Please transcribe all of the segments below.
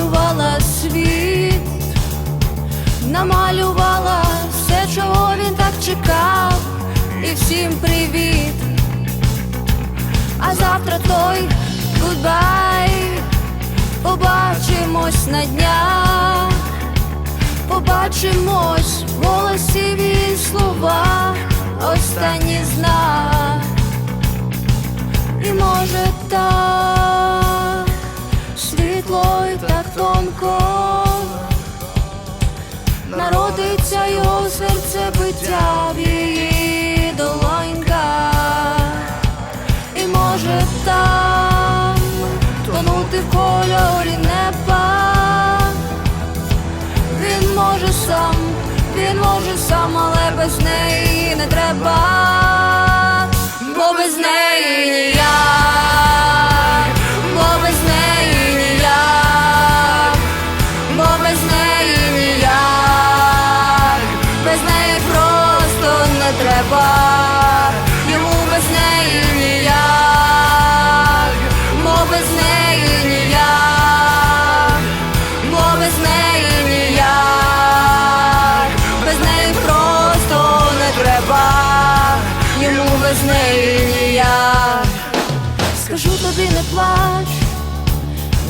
намалювала світ, намалювала все, чого він так чекав, і всім привіт. А завтра той гудбай, побачимось на днях, побачимось в голосі він слова, останній знак. І може так неї Тобі, не плач,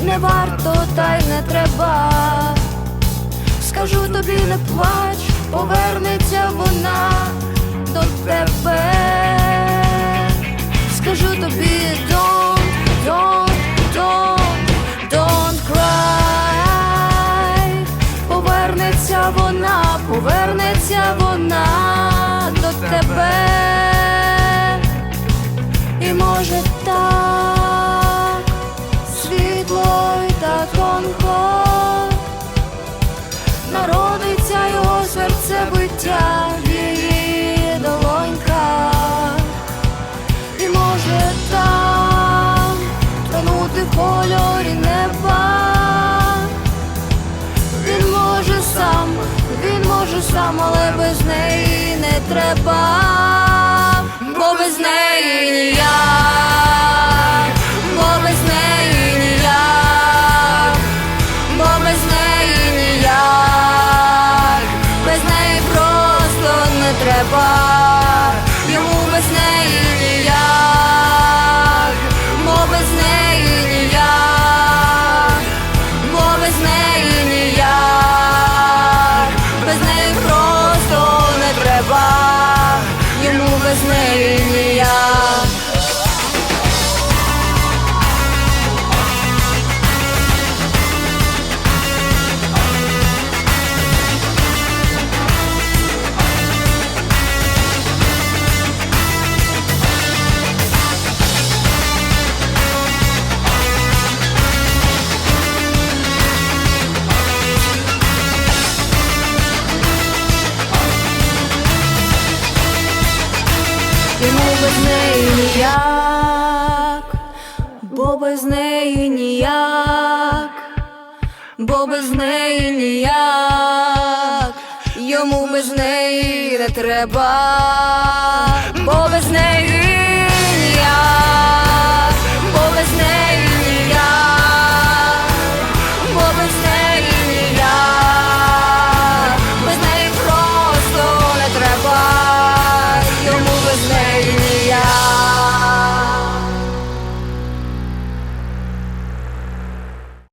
не варто, та й не треба. Скажу тобі, не плач, повернеться народиться його серце биття в її долоньках. І може там тонути в неба. Він може сам, він може сам, але без неї не треба, бо без неї ніяк, бо без неї ніяк, йому без неї не треба, бо без неї ніяк.